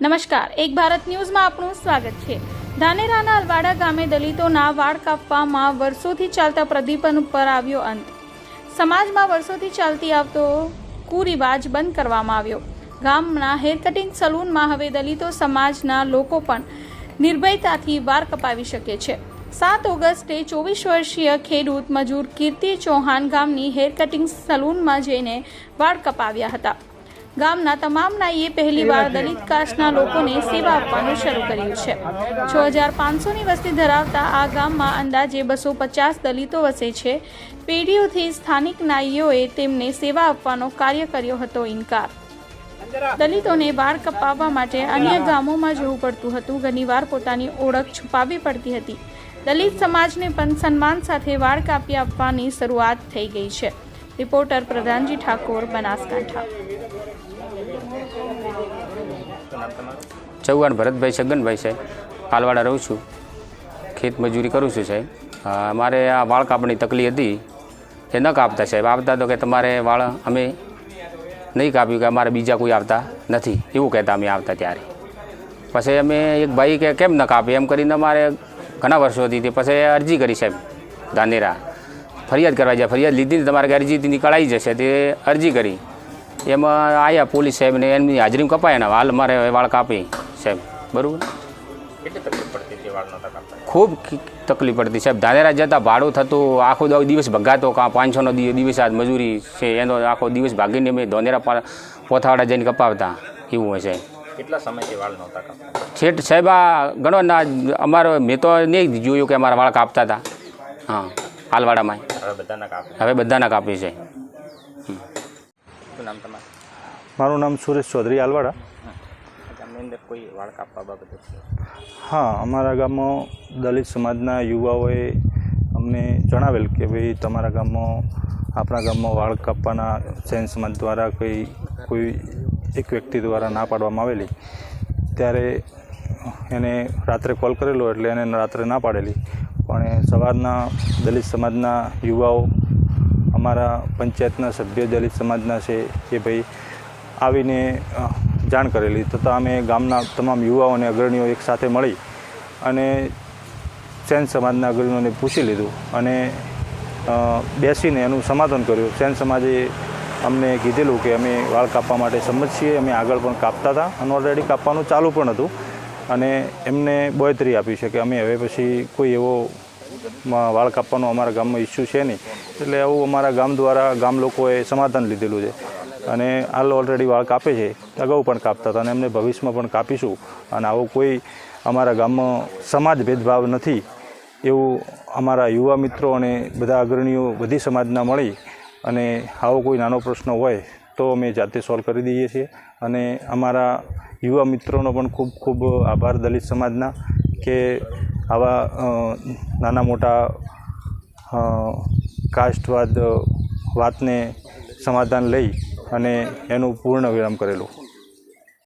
નમસ્કાર. એક ભારત ન્યૂઝમાં આપનું સ્વાગત છે. ધાનેરાના અલવાડા ગામે દલિતોના વાળ કાપવામાં વર્ષોથી ચાલતા પ્રદીપન ઉપર આવ્યો અંત. સમાજમાં વર્ષોથી ચાલતી આવતો કુરિવાજ બંધ કરવામાં આવ્યો. ગામના હેર કટિંગ સલૂનમાં હવે દલિતો સમાજના લોકો પણ નિર્ભયતાથી વાળ કપાવી શકે છે. સાત ઓગસ્ટે ચોવીસ વર્ષીય ખેડૂત મજૂર કીર્તિ ચૌહાણ ગામની હેર કટિંગ સલૂનમાં જઈને વાળ કપાવ્યા હતા. ગામના તમામ નાઈએ પહેલીવાર દલિત કાસ્ટના લોકોને સેવા આપવાનું શરૂ કર્યું છે. છ હજાર પાંચસોની વસ્તી ધરાવતા આ ગામમાં અંદાજે બસો પચાસ દલિતો વસે છે. પેઢીઓથી સ્થાનિક નાઈઓએ તેમને સેવા આપવાનો કાર્ય કર્યો હતો ઇનકાર. દલિતોને વાળ કપાવવા માટે અન્ય ગામોમાં જવું પડતું હતું. ઘણીવાર પોતાની ઓળખ છુપાવી પડતી હતી. દલિત સમાજને પણ સન્માન સાથે વાળ કાપી આપવાની શરૂઆત થઈ ગઈ છે. રિપોર્ટર પ્રધાનજી ઠાકોર, બનાસકાંઠા. ચૌહાણ ભરતભાઈ છગનભાઈ છે પાલવાડા રહું છું. ખેત મજૂરી કરું છું સાહેબ. મારે આ વાળ કાપવાની તકલીફ હતી. એ ન કાપતા સાહેબ. આવતા તો કે તમારે વાળ અમે નહીં કાપ્યું કે અમારે બીજા કોઈ આવતા નથી. એવું કહેતા અમે આવતા ત્યારે. પછી અમે એક ભાઈ કે કેમ ન કાપે? એમ કરીને અમારે ઘણા વર્ષોથી તે. પછી અરજી કરી સાહેબ, ધાનેરા. ફરિયાદ કરવા જાય. ફરિયાદ લીધી ને તમારે અરજીથી અરજી નીકળાઈ જશે. તે અરજી કરી. એમાં આવ્યા પોલીસ સાહેબ ને એમની હાજરી કપાયા ને હાલ મારે વાળ કાપી સાહેબ. બરાબર? ખૂબ તકલીફ પડતી સાહેબ. ધાનેરા જતાં ભાડું થતું આખો દિવસ ભગાતો કાં પાંચસોનો દિવસ આજ મજૂરી છે એનો આખો દિવસ ભાગીને અમે ધોનેરા પોથાવાડા જઈને કપાવતા. એવું હોય છે કેટલા સમયથી વાળ નહોતા કાપતા? છેટ સાહેબ આ ઘણો ના અમારો મેં તો નહીં જોયું કે અમારા વાળ કાપતા હતા હા હાલવાડામાં હવે બધાના કાપે. હવે બધાના કાપી છે. શું નામ તમારું? મારું નામ સુરેશ ચૌધરી આલવાડા. ગામની અંદર કોઈ વાળ કાપવા બાબતે હા અમારા ગામમાં દલિત સમાજના યુવાઓએ અમને જણાવેલ કે ભાઈ તમારા ગામમાં આપણા ગામમાં વાળ કાપવાના જૈન સમાજ દ્વારા કોઈ કોઈ એક વ્યક્તિ દ્વારા ના પાડવામાં આવેલી. ત્યારે એને રાત્રે કોલ કરેલો એટલે એને રાત્રે ના પાડેલી. પણ સવારના દલિત સમાજના યુવાઓ અમારા પંચાયતના સભ્ય દલિત સમાજના છે કે ભાઈ આવીને જાણ કરેલી. તથા અમે ગામના તમામ યુવાઓ અને અગ્રણીઓ એકસાથે મળી અને સેન સમાજના અગ્રણીઓને પૂછી લીધું અને બેસીને એનું સમાધાન કર્યું. સેન સમાજે અમને કીધેલું કે અમે વાળ કાપવા માટે સંમત છીએ. અમે આગળ પણ કાપતા હતા અને ઓલરેડી કાપવાનું ચાલુ પણ હતું. અને એમને બોયતરી આપી છે કે અમે હવે પછી કોઈ એવો વાળ કાપવાનો અમારા ગામમાં ઇસ્યુ છે નહીં. એટલે આવું અમારા ગામ દ્વારા ગામ લોકોએ સમાધાન લીધેલું છે. અને હાલ ઓલરેડી વાળ કાપે છે. અગાઉ પણ કાપતા હતા અને એમને ભવિષ્યમાં પણ કાપીશું. અને આવો કોઈ અમારા ગામમાં સમાજ ભેદભાવ નથી એવું અમારા યુવા મિત્રો અને બધા અગ્રણીઓ બધી સમાજના મળી અને આવો કોઈ નાનો પ્રશ્ન હોય તો અમે જાતે સોલ્વ કરી દઈએ છીએ. અને અમારા યુવા મિત્રોનો પણ ખૂબ ખૂબ આભાર દલિત સમાજના કે આવા નાના મોટા કાસ્ટવાદ વાતને સમાધાન લઈ અને એનું પૂર્ણ વિરામ કરેલું.